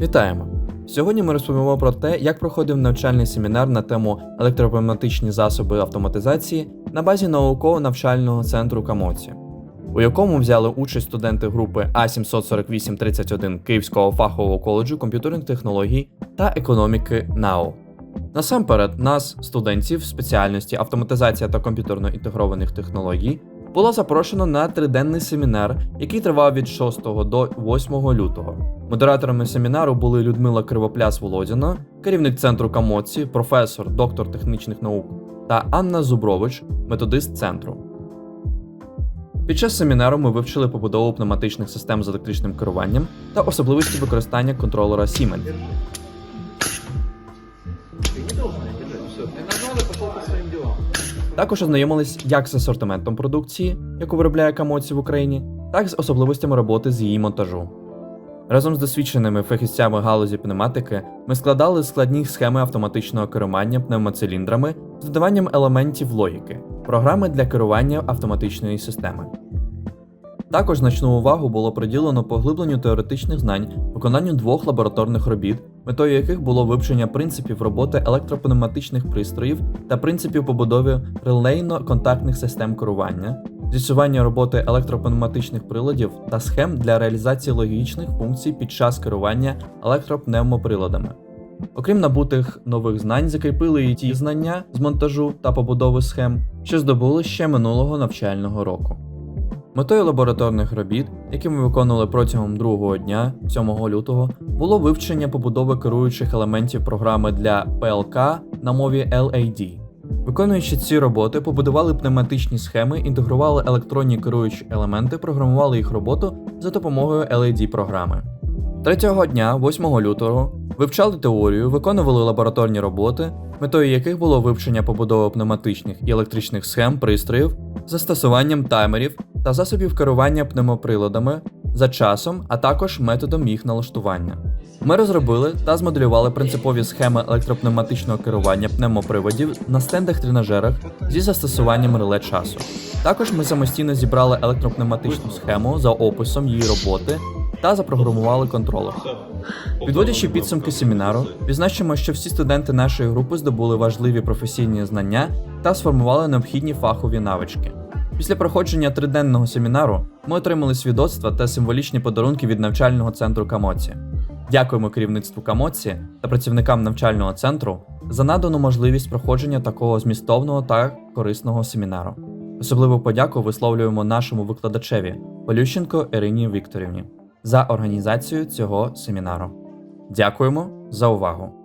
Вітаємо! Сьогодні ми розповімо про те, як проходив навчальний семінар на тему електропневматичні засоби автоматизації на базі науково-навчального центру Камоці, у якому взяли участь студенти групи А74831 Київського фахового коледжу комп'ютерних технологій та економіки НАО. Насамперед, нас, студентів спеціальності автоматизація та комп'ютерно інтегрованих технологій, було запрошено на триденний семінар, який тривав від 6 до 8 лютого. Модераторами семінару були Людмила Кривопляс Володіна, керівник центру Камоці, професор, доктор технічних наук та Анна Зубрович, методист центру. Під час семінару ми вивчили побудову пневматичних систем з електричним керуванням та особливості використання контролера Siemens. Також ознайомились як з асортиментом продукції, яку виробляє Камоці в Україні, так і з особливостями роботи з її монтажу. Разом з досвідченими фахівцями галузі пневматики ми складали складні схеми автоматичного керування пневмоциліндрами з додаванням елементів логіки, програми для керування автоматичної системи. Також значну увагу було приділено поглибленню теоретичних знань, виконанню двох лабораторних робіт, метою яких було вивчення принципів роботи електропневматичних пристроїв та принципів побудови релейно-контактних систем керування, з'ясування роботи електропневматичних приладів та схем для реалізації логічних функцій під час керування електропневмоприладами. Окрім набутих нових знань, закріпили і ті знання з монтажу та побудови схем, що здобули ще минулого навчального року. Метою лабораторних робіт, які ми виконували протягом другого дня, 7 лютого, було вивчення побудови керуючих елементів програми для ПЛК на мові LAD. Виконуючи ці роботи, побудували пневматичні схеми, інтегрували електронні керуючі елементи, програмували їх роботу за допомогою LAD програми. Третього дня, 8 лютого, вивчали теорію, виконували лабораторні роботи, метою яких було вивчення побудови пневматичних і електричних схем пристроїв, застосуванням таймерів та засобів керування пневмоприладами за часом, а також методом їх налаштування. Ми розробили та змоделювали принципові схеми електропневматичного керування пневмоприводів на стендах-тренажерах зі застосуванням реле часу. Також ми самостійно зібрали електропневматичну схему за описом її роботи та запрограмували контролер. Підводячи підсумки семінару, відзначимо, що всі студенти нашої групи здобули важливі професійні знання та сформували необхідні фахові навички. Після проходження триденного семінару ми отримали свідоцтва та символічні подарунки від навчального центру Камоці. Дякуємо керівництву Камоці та працівникам навчального центру за надану можливість проходження такого змістовного та корисного семінару. Особливу подяку висловлюємо нашому викладачеві Полющенко Ірині Вікторівні за організацію цього семінару. Дякуємо за увагу!